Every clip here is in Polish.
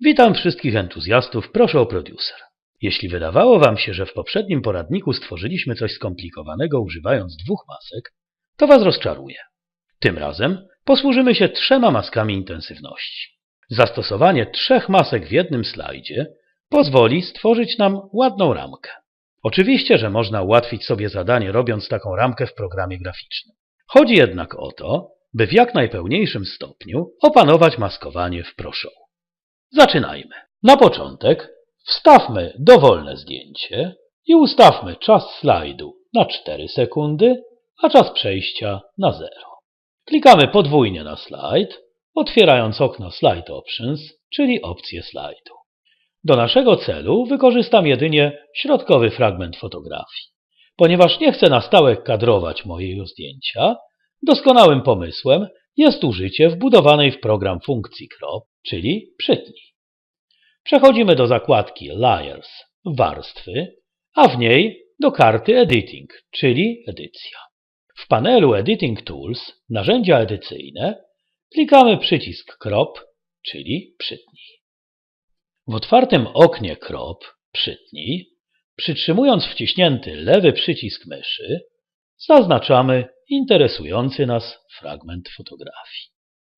Witam wszystkich entuzjastów, proszę o producer. Jeśli wydawało Wam się, że w poprzednim poradniku stworzyliśmy coś skomplikowanego używając dwóch masek, to Was rozczaruję. Tym razem posłużymy się trzema maskami intensywności. Zastosowanie trzech masek w jednym slajdzie pozwoli stworzyć nam ładną ramkę. Oczywiście, że można ułatwić sobie zadanie robiąc taką ramkę w programie graficznym. Chodzi jednak o to, by w jak najpełniejszym stopniu opanować maskowanie w ProShow. Zaczynajmy. Na początek wstawmy dowolne zdjęcie i ustawmy czas slajdu na 4 sekundy, a czas przejścia na 0. Klikamy podwójnie na slajd, otwierając okno Slide Options, czyli opcję slajdu. Do naszego celu wykorzystam jedynie środkowy fragment fotografii. Ponieważ nie chcę na stałe kadrować mojego zdjęcia, doskonałym pomysłem jest użycie wbudowanej w program funkcji crop, czyli przytnij. Przechodzimy do zakładki Layers warstwy, a w niej do karty Editing, czyli edycja. W panelu Editing Tools, narzędzia edycyjne, klikamy przycisk Crop, czyli przytnij. W otwartym oknie Crop, przytnij, przytrzymując wciśnięty lewy przycisk myszy, zaznaczamy interesujący nas fragment fotografii.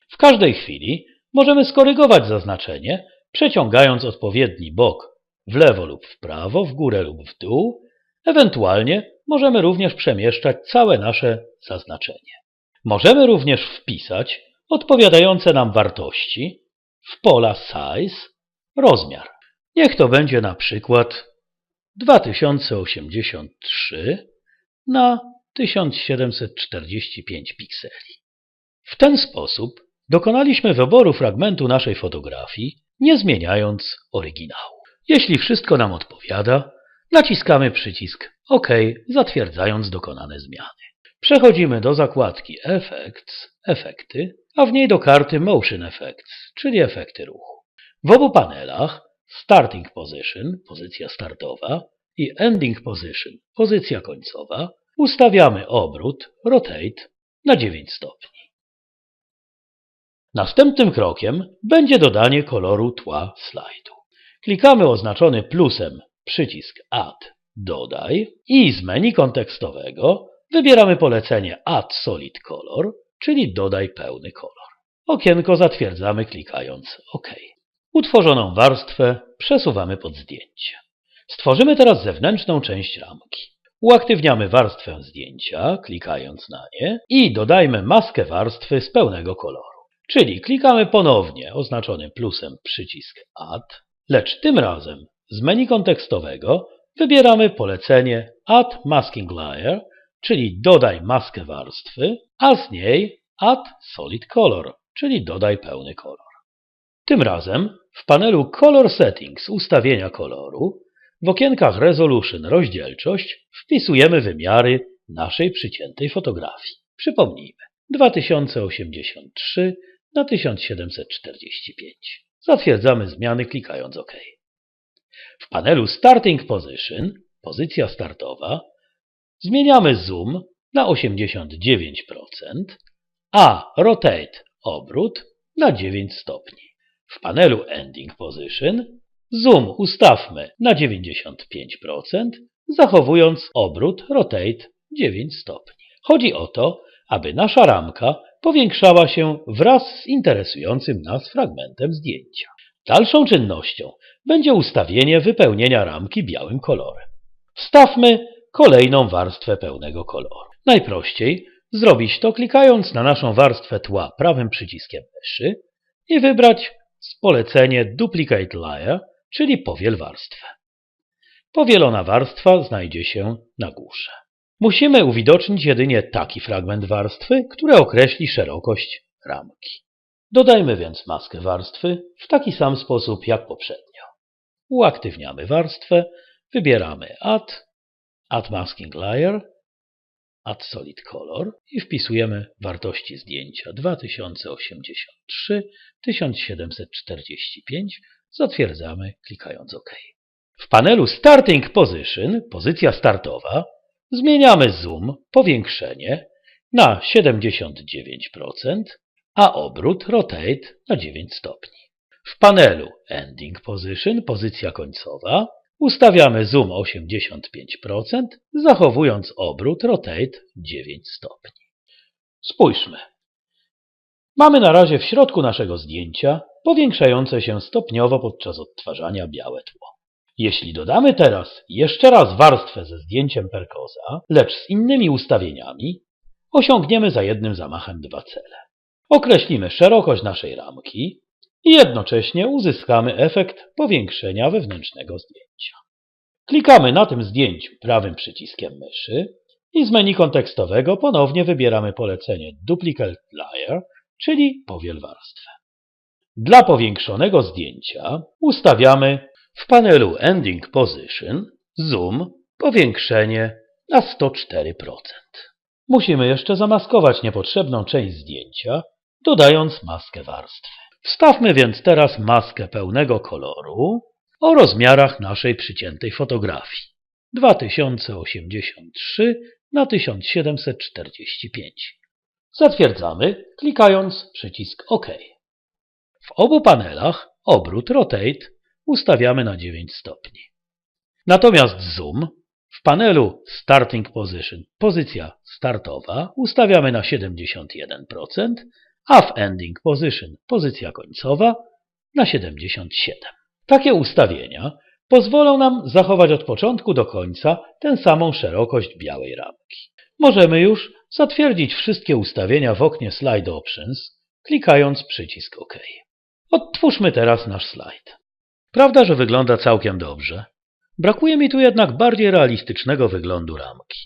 W każdej chwili możemy skorygować zaznaczenie, przeciągając odpowiedni bok w lewo lub w prawo, w górę lub w dół, ewentualnie możemy również przemieszczać całe nasze zaznaczenie. Możemy również wpisać odpowiadające nam wartości w pola size, rozmiar. Niech to będzie na przykład 2083 na 1745 pikseli. W ten sposób dokonaliśmy wyboru fragmentu naszej fotografii, nie zmieniając oryginału. Jeśli wszystko nam odpowiada, naciskamy przycisk OK, zatwierdzając dokonane zmiany. Przechodzimy do zakładki Effects, Efekty, a w niej do karty Motion Effects, czyli efekty ruchu. W obu panelach Starting Position, pozycja startowa, i Ending Position, pozycja końcowa, ustawiamy obrót, rotate, na 9 stopni. Następnym krokiem będzie dodanie koloru tła slajdu. Klikamy oznaczony plusem przycisk Add, dodaj i z menu kontekstowego wybieramy polecenie Add Solid Color, czyli dodaj pełny kolor. Okienko zatwierdzamy klikając OK. Utworzoną warstwę przesuwamy pod zdjęcie. Stworzymy teraz zewnętrzną część ramki. Uaktywniamy warstwę zdjęcia, klikając na nie i dodajmy maskę warstwy z pełnego koloru. Czyli klikamy ponownie oznaczony plusem przycisk Add, lecz tym razem z menu kontekstowego wybieramy polecenie Add Masking Layer, czyli dodaj maskę warstwy, a z niej Add Solid Color, czyli dodaj pełny kolor. Tym razem w panelu Color Settings ustawienia koloru w okienkach Resolution rozdzielczość wpisujemy wymiary naszej przyciętej fotografii. Przypomnijmy 2083 na 1745. Zatwierdzamy zmiany klikając OK. W panelu Starting Position, pozycja startowa, zmieniamy zoom na 89%, a rotate, obrót, na 9 stopni. W panelu Ending Position zoom ustawmy na 95%, zachowując obrót rotate 9 stopni. Chodzi o to, aby nasza ramka powiększała się wraz z interesującym nas fragmentem zdjęcia. Dalszą czynnością będzie ustawienie wypełnienia ramki białym kolorem. Wstawmy kolejną warstwę pełnego koloru. Najprościej zrobić to klikając na naszą warstwę tła prawym przyciskiem myszy i wybrać z polecenie Duplicate Layer, czyli powiel warstwę. Powielona warstwa znajdzie się na górze. Musimy uwidocznić jedynie taki fragment warstwy, który określi szerokość ramki. Dodajmy więc maskę warstwy w taki sam sposób jak poprzednio. Uaktywniamy warstwę, wybieramy Add, Add Masking Layer, Add Solid Color i wpisujemy wartości zdjęcia 2083, 1745, zatwierdzamy klikając OK. W panelu Starting Position, pozycja startowa, zmieniamy zoom, powiększenie na 79%, a obrót rotate na 9 stopni. W panelu Ending Position, pozycja końcowa, ustawiamy zoom 85%, zachowując obrót Rotate 9 stopni. Spójrzmy. Mamy na razie w środku naszego zdjęcia powiększające się stopniowo podczas odtwarzania białe tło. Jeśli dodamy teraz jeszcze raz warstwę ze zdjęciem Perkoza, lecz z innymi ustawieniami, osiągniemy za jednym zamachem dwa cele. Określimy szerokość naszej ramki i jednocześnie uzyskamy efekt powiększenia wewnętrznego zdjęcia. Klikamy na tym zdjęciu prawym przyciskiem myszy i z menu kontekstowego ponownie wybieramy polecenie Duplicate Layer, czyli powiel warstwę. Dla powiększonego zdjęcia ustawiamy w panelu Ending Position Zoom powiększenie na 104%. Musimy jeszcze zamaskować niepotrzebną część zdjęcia, dodając maskę warstwy. Wstawmy więc teraz maskę pełnego koloru o rozmiarach naszej przyciętej fotografii 2083 na 1745. Zatwierdzamy, klikając przycisk OK. W obu panelach obrót Rotate ustawiamy na 9 stopni. Natomiast Zoom w panelu Starting Position, pozycja startowa, ustawiamy na 71%, a w Ending Position, pozycja końcowa, na 77%. Takie ustawienia pozwolą nam zachować od początku do końca tę samą szerokość białej ramki. Możemy już zatwierdzić wszystkie ustawienia w oknie Slide Options, klikając przycisk OK. Odtwórzmy teraz nasz slajd. Prawda, że wygląda całkiem dobrze. Brakuje mi tu jednak bardziej realistycznego wyglądu ramki.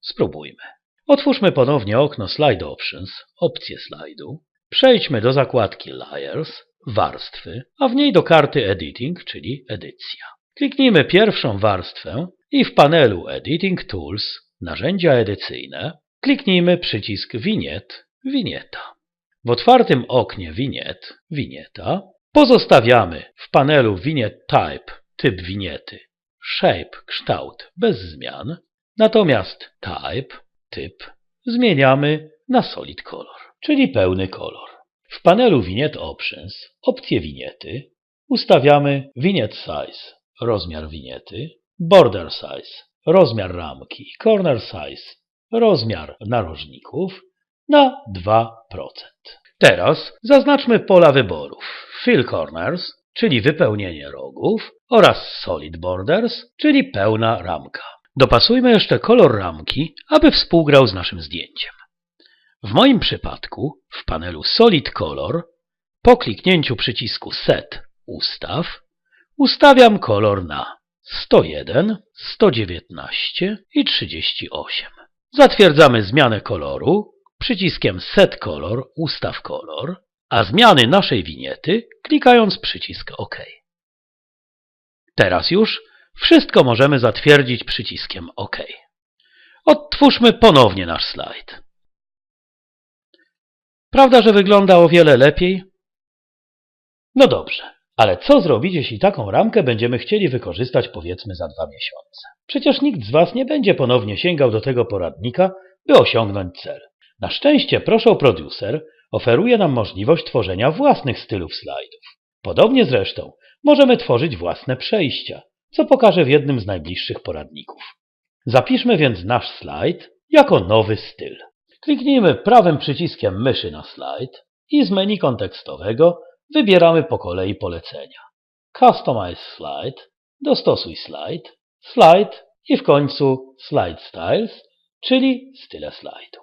Spróbujmy. Otwórzmy ponownie okno Slide Options, opcję slajdu. Przejdźmy do zakładki Layers, warstwy, a w niej do karty Editing, czyli edycja. Kliknijmy pierwszą warstwę i w panelu Editing Tools, narzędzia edycyjne, kliknijmy przycisk Vignette, winieta. W otwartym oknie Vignette, winieta, pozostawiamy w panelu Vignette Type, typ winiety, Shape, kształt bez zmian, natomiast Type, typ, zmieniamy na Solid Color, czyli pełny kolor. W panelu Vignette Options, opcję winiety, ustawiamy Vignette Size, rozmiar winiety, Border Size, rozmiar ramki, Corner Size, rozmiar narożników na 2%. Teraz zaznaczmy pola wyborów Fill Corners, czyli wypełnienie rogów oraz Solid Borders, czyli pełna ramka. Dopasujmy jeszcze kolor ramki, aby współgrał z naszym zdjęciem. W moim przypadku w panelu Solid Color po kliknięciu przycisku Set Ustaw ustawiam kolor na 101, 119 i 38. Zatwierdzamy zmianę koloru przyciskiem Set Color Ustaw kolor, a zmiany naszej winiety klikając przycisk OK. Teraz już wszystko możemy zatwierdzić przyciskiem OK. Odtwórzmy ponownie nasz slajd. Prawda, że wygląda o wiele lepiej? No dobrze, ale co zrobić, jeśli taką ramkę będziemy chcieli wykorzystać powiedzmy za dwa miesiące? Przecież nikt z Was nie będzie ponownie sięgał do tego poradnika, by osiągnąć cel. Na szczęście Proszę Producer oferuje nam możliwość tworzenia własnych stylów slajdów. Podobnie zresztą możemy tworzyć własne przejścia, co pokażę w jednym z najbliższych poradników. Zapiszmy więc nasz slajd jako nowy styl. Kliknijmy prawym przyciskiem myszy na slajd i z menu kontekstowego wybieramy po kolei polecenia. Customize slide, dostosuj slajd, slide i w końcu slide styles, czyli style slajdu.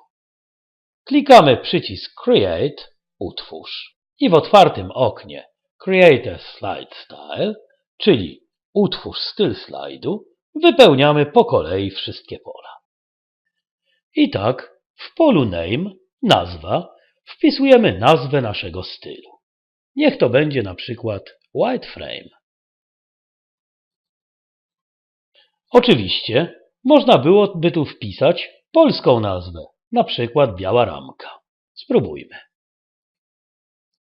Klikamy przycisk Create, utwórz i w otwartym oknie Create a Slide Style, czyli utwórz styl slajdu, wypełniamy po kolei wszystkie pola. I tak w polu Name, nazwa, wpisujemy nazwę naszego stylu. Niech to będzie na przykład White Frame. Oczywiście można byłoby tu wpisać polską nazwę, na przykład biała ramka. Spróbujmy.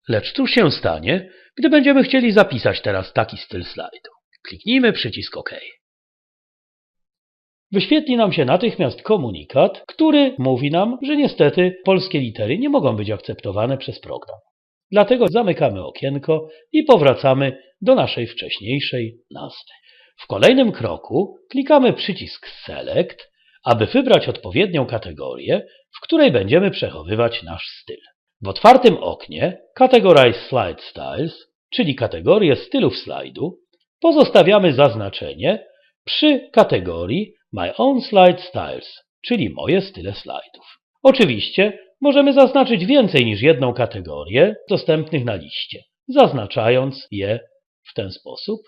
Lecz cóż się stanie, gdy będziemy chcieli zapisać teraz taki styl slajdu? Kliknijmy przycisk OK. Wyświetli nam się natychmiast komunikat, który mówi nam, że niestety polskie litery nie mogą być akceptowane przez program. Dlatego zamykamy okienko i powracamy do naszej wcześniejszej nazwy. W kolejnym kroku klikamy przycisk Select, aby wybrać odpowiednią kategorię, w której będziemy przechowywać nasz styl. W otwartym oknie Categorize Slide Styles, czyli kategorię stylów slajdu, pozostawiamy zaznaczenie przy kategorii My Own Slide Styles, czyli moje style slajdów. Oczywiście możemy zaznaczyć więcej niż jedną kategorię dostępnych na liście, zaznaczając je w ten sposób,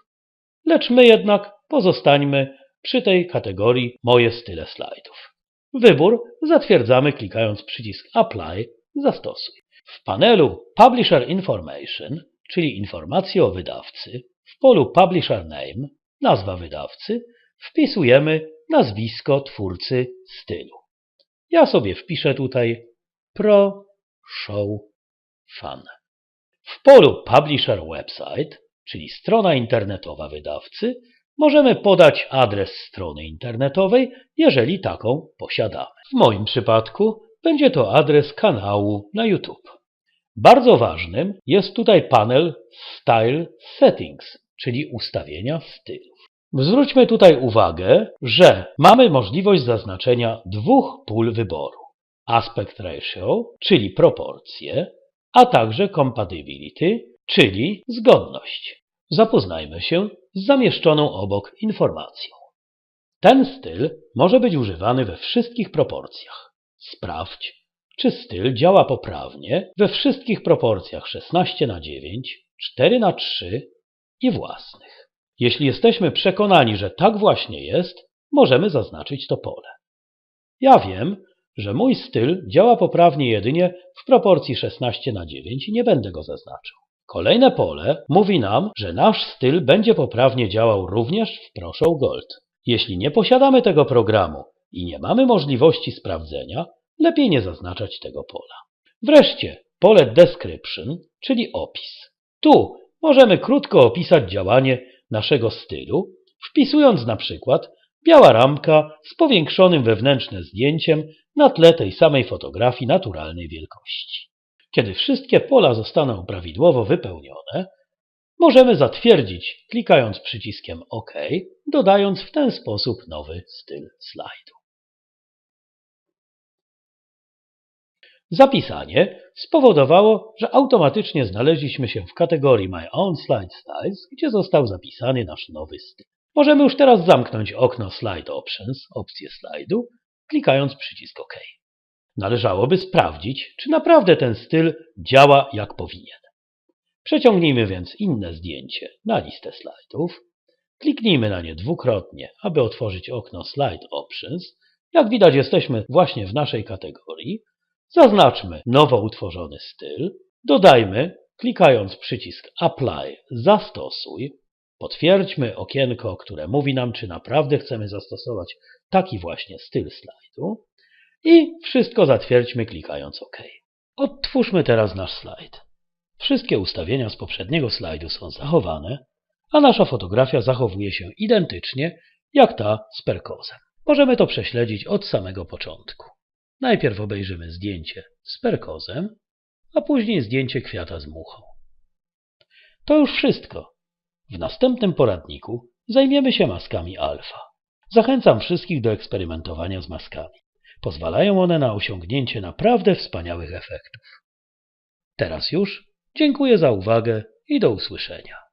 lecz my jednak pozostańmy przy tej kategorii Moje style slajdów. Wybór zatwierdzamy klikając przycisk Apply Zastosuj. W panelu Publisher Information, czyli informacje o wydawcy, w polu Publisher Name, nazwa wydawcy, wpisujemy nazwisko twórcy stylu. Ja sobie wpiszę tutaj Pro Show Fun. W polu Publisher Website, czyli strona internetowa wydawcy, możemy podać adres strony internetowej, jeżeli taką posiadamy. W moim przypadku będzie to adres kanału na YouTube. Bardzo ważnym jest tutaj panel Style Settings, czyli ustawienia stylów. Zwróćmy tutaj uwagę, że mamy możliwość zaznaczenia dwóch pól wyboru. Aspect Ratio, czyli proporcje, a także Compatibility, czyli zgodność. Zapoznajmy się z zamieszczoną obok informacją. Ten styl może być używany we wszystkich proporcjach. Sprawdź, czy styl działa poprawnie we wszystkich proporcjach 16 na 9, 4 na 3 i własnych. Jeśli jesteśmy przekonani, że tak właśnie jest, możemy zaznaczyć to pole. Ja wiem, że mój styl działa poprawnie jedynie w proporcji 16 na 9 i nie będę go zaznaczał. Kolejne pole mówi nam, że nasz styl będzie poprawnie działał również w Proszę Gold. Jeśli nie posiadamy tego programu i nie mamy możliwości sprawdzenia, lepiej nie zaznaczać tego pola. Wreszcie pole Description, czyli opis. Tu możemy krótko opisać działanie naszego stylu, wpisując na przykład biała ramka z powiększonym wewnętrznym zdjęciem na tle tej samej fotografii naturalnej wielkości. Kiedy wszystkie pola zostaną prawidłowo wypełnione, możemy zatwierdzić klikając przyciskiem OK, dodając w ten sposób nowy styl slajdu. Zapisanie spowodowało, że automatycznie znaleźliśmy się w kategorii My Own Slide Styles, gdzie został zapisany nasz nowy styl. Możemy już teraz zamknąć okno Slide Options, opcję slajdu, klikając przycisk OK. Należałoby sprawdzić, czy naprawdę ten styl działa jak powinien. Przeciągnijmy więc inne zdjęcie na listę slajdów. Kliknijmy na nie dwukrotnie, aby otworzyć okno Slide Options. Jak widać jesteśmy właśnie w naszej kategorii. Zaznaczmy nowo utworzony styl. Dodajmy, klikając przycisk Apply, zastosuj. Potwierdźmy okienko, które mówi nam, czy naprawdę chcemy zastosować taki właśnie styl slajdu. I wszystko zatwierdźmy klikając OK. Odtwórzmy teraz nasz slajd. Wszystkie ustawienia z poprzedniego slajdu są zachowane, a nasza fotografia zachowuje się identycznie jak ta z perkozem. Możemy to prześledzić od samego początku. Najpierw obejrzymy zdjęcie z perkozem, a później zdjęcie kwiata z muchą. To już wszystko. W następnym poradniku zajmiemy się maskami alfa. Zachęcam wszystkich do eksperymentowania z maskami. Pozwalają one na osiągnięcie naprawdę wspaniałych efektów. Teraz już dziękuję za uwagę i do usłyszenia.